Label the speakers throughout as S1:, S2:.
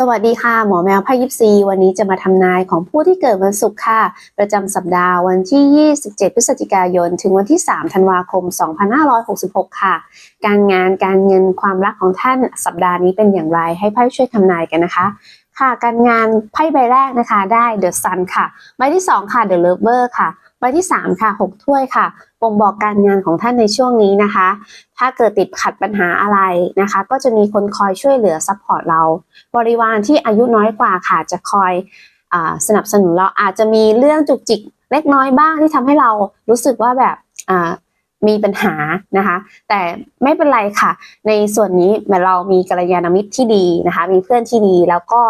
S1: สวัสดีค่ะ หมอแมวพายิปซีวันนี้จะมาทำนายของผู้ที่เกิดวันศุกร์ค่ะ ประจำสัปดาห์วันที่ 27 พฤศจิกายน ถึงวันที่ 3 ธันวาคม 2566 ค่ะ การงานการเงินความรักของท่านสัปดาห์นี้เป็นอย่างไรให้ไพ่ช่วยทำนายกันนะคะ ค่ะ การงานไพ่ใบแรกนะคะได้ The Sun ค่ะ ใบที่ 2 ค่ะ The Lover ค่ะ ใบที่ 3 ค่ะ 6 ถ้วยค่ะบ่งบอกการงานของท่านในช่วงนี้นะคะ ถ้าเกิดติดขัดปัญหาอะไรนะคะ ก็จะมีคนคอยช่วยเหลือซัพพอร์ตเรา บริวารที่อายุน้อยกว่าค่ะ จะคอยอสนับสนุนเราอาจจะมีเรื่องจุกจิกเล็กน้อยบ้างที่ทำให้เรารู้สึกว่าแบบ มีปัญหานะคะ แต่ไม่เป็นไรค่ะ ในส่วนนี้เรามีกัลยาณมิตรที่ดีนะคะ มีเพื่อนที่ดีแล้วก็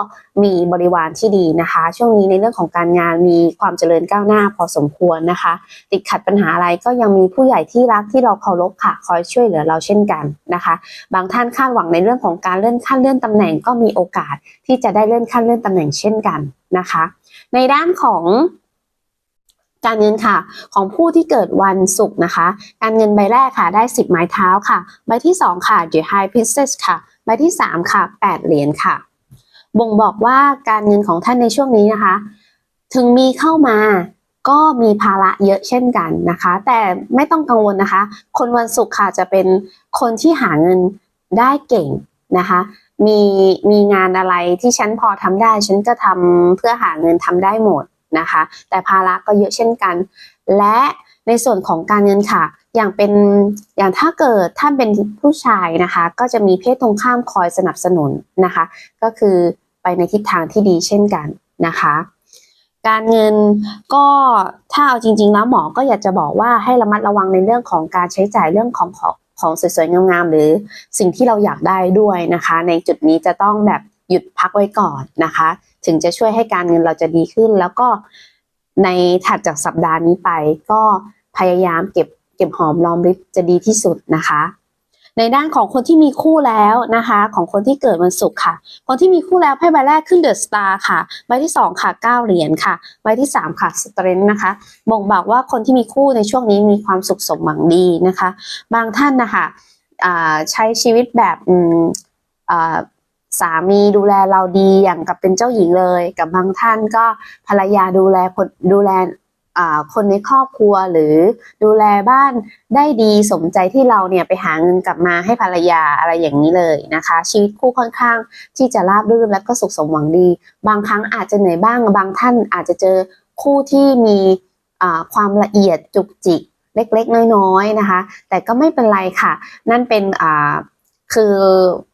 S1: มีบริวารที่ดีนะคะ ช่วงนี้ในเรื่องของการงานมีความเจริญก้าวหน้าพอสมควรนะคะ ติดขัดปัญหาอะไรก็ยังมีผู้ใหญ่ที่รักที่เราเคารพค่ะ คอยช่วยเหลือเราเช่นกันนะคะ บางท่านคาดหวังในเรื่องของการเลื่อนขั้นเลื่อนตำแหน่งก็มีโอกาสที่จะได้เลื่อนขั้นเลื่อนตำแหน่งเช่นกันนะคะ ในด้านของ การเงินค่ะ ของผู้ที่เกิดวันศุกร์นะคะ การเงินใบแรกค่ะได้ 10 ไม้เท้าค่ะ ใบที่ 2 ค่ะ The High Princess ค่ะ ใบที่ 3 ค่ะ 8 เหรียญค่ะ บ่งบอกว่าการเงินของท่านในช่วงนี้นะคะ ถึงมีเข้ามาก็มีภาระเยอะเช่นกันนะคะ แต่ไม่ต้องกังวลนะคะ คนวันศุกร์ค่ะจะเป็นคนที่หาเงินได้เก่งนะคะมีมีงานอะไรที่ฉันพอทำได้ ฉันก็ทำเพื่อหาเงินทำได้หมด นะคะ แต่ภาระก็เยอะเช่นกัน และในส่วนของการเงินค่ะ อย่างเป็นอย่างถ้าเกิดท่านเป็นผู้ชายนะคะ ก็จะมีเพศตรงข้ามคอยสนับสนุนนะคะ ก็คือไปในทิศทางที่ดีเช่นกันนะคะ การเงินก็ถ้าเอาจริง ๆ แล้วหมอก็อยากจะบอกว่าให้ระมัดระวังในเรื่องของการใช้จ่ายเรื่องของของของสวยๆงามๆหรือสิ่งที่เราอยากได้ด้วยนะคะ ในจุดนี้จะต้องแบบ หยุดพักไว้ก่อนนะคะ ถึงจะช่วยให้การเงินเราจะดีขึ้น แล้วก็ในถัดจากสัปดาห์นี้ไป ก็พยายามเก็บเก็บหอมรอมริบจะดีที่สุดนะคะ ในด้านของคนที่มีคู่แล้วนะคะ ของคนที่เกิดวันศุกร์ค่ะ คนที่มีคู่แล้วไพ่ใบแรกขึ้นเดอะสตาร์ค่ะใบที่2ค่ะ9เหรียญค่ะใบที่3ค่ะสเตรนนะคะ บ่งบอกว่าคนที่มีคู่ในช่วงนี้มีความสุขสมหวังดีนะคะ บางท่านนะคะใช้ชีวิตแบบ สามีดูแลเราดีอย่างกับเป็นเจ้าหญิงเลย กับบางท่านก็ภรรยาดูแลคนดูแลคนในครอบครัวหรือดูแลบ้านได้ดีสมใจที่เราเนี่ยไปหาเงินกลับมาให้ภรรยาอะไรอย่างนี้เลยนะคะ ชีวิตคู่ค่อนข้างที่จะราบรื่นและก็สุขสมหวังดี บางครั้งอาจจะเหนื่อยบ้างบางท่านอาจจะเจอคู่ที่มีความละเอียดจุกจิกเล็กๆ น้อยๆนะคะ แต่ก็ไม่เป็นไรค่ะ นั่นเป็นอ่า คือ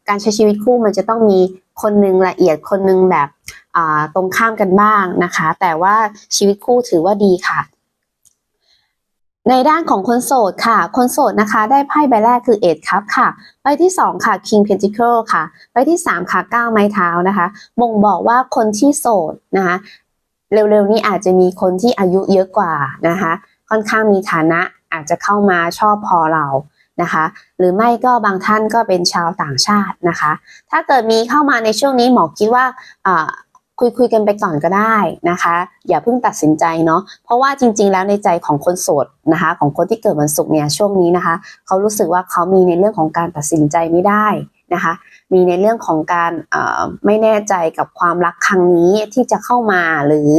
S1: การใช้ชีวิตคู่มันจะต้องมีคนหนึ่งละเอียดคนหนึ่งแบบอ่าตรงข้ามกันบ้างนะคะ แต่ว่าชีวิตคู่ถือว่าดีค่ะ ในด้านของคนโสดค่ะ คนโสดนะคะ ได้ไพ่ใบแรกคือเอ็ดครับค่ะ ใบที่ 2 ค่ะ King Pentacle ค่ะ ใบที่ 3 ค่ะ9ไม้เท้านะคะบ่งบอกว่าคนที่โสดนะคะเร็วๆนี้อาจจะมีคนที่อายุเยอะกว่านะคะ ค่อนข้างมีฐานะอาจจะเข้ามาชอบพอเรา นะคะ หรือไม่ก็บางท่านก็เป็นชาวต่างชาตินะคะ ถ้าเกิดมีเข้ามาในช่วงนี้หมอคิดว่าคุยคุยกันไปก่อนก็ได้นะคะ อย่าเพิ่งตัดสินใจเนาะเพราะว่าจริง ๆ แล้วในใจของคนโสดนะคะ ของคนที่เกิดวันศุกร์เนี่ยช่วงนี้นะคะ เขารู้สึกว่าเขามีในเรื่องของการตัดสินใจไม่ได้นะคะ มีในเรื่องของการไม่แน่ใจกับความรักครั้งนี้ที่จะเข้ามาหรือ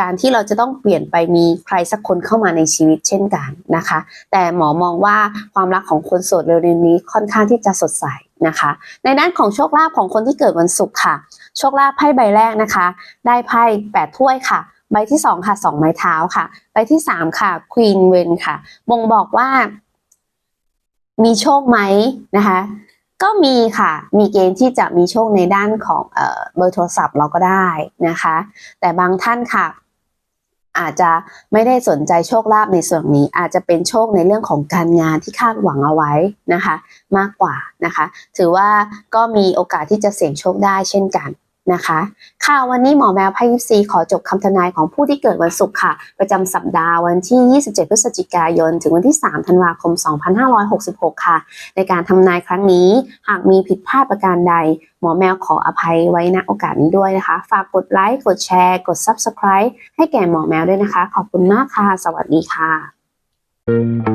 S1: การที่เราจะต้องเปลี่ยนไปมีใครสักคนเข้ามาในชีวิตเช่นกันนะคะ แต่หมอมองว่าความรักของคนโสดเร็วๆนี้ค่อนข้างที่จะสดใสนะคะ ในด้านของโชคลาภของคนที่เกิดวันศุกร์ค่ะ โชคลาภไพ่ใบแรกนะคะ ได้ไพ่แปดถ้วยค่ะใบที่สองค่ะสองไม้เท้าค่ะ ใบที่สามค่ะควีนเวนค่ะ บ่งบอกว่า มีโชคไหมนะคะ ก็มีค่ะ มีเกณฑ์ที่จะมีโชคในด้านของเออเบอร์โทรศัพท์เราก็ได้นะคะ แต่บางท่านค่ะ อาจจะไม่ได้สนใจโชคลาภในส่วนนี้ อาจจะเป็นโชคในเรื่องของการงานที่คาดหวังเอาไว้นะคะ มากกว่านะคะ ถือว่าก็มีโอกาสที่จะเสี่ยงโชคได้เช่นกัน นะคะ ค่ะวันนี้หมอแมวไพายิปซีขอจบคำทำนายของผู้ที่เกิดวันศุกร์ค่ะ ประจำสัปดาห์วันที่ 27 พฤศจิกายน ถึงวันที่ 3 ธันวาคม 2566 ค่ะ ในการทำนายครั้งนี้ หากมีผิดพลาดประการใด หมอแมวขออภัยไว้ณโอกาสนี้ด้วยนะคะ ฝากกดไลค์ กดแชร์ กด Subscribe ให้แก่หมอแมวด้วยนะคะ ขอบคุณมากค่ะ สวัสดีค่ะ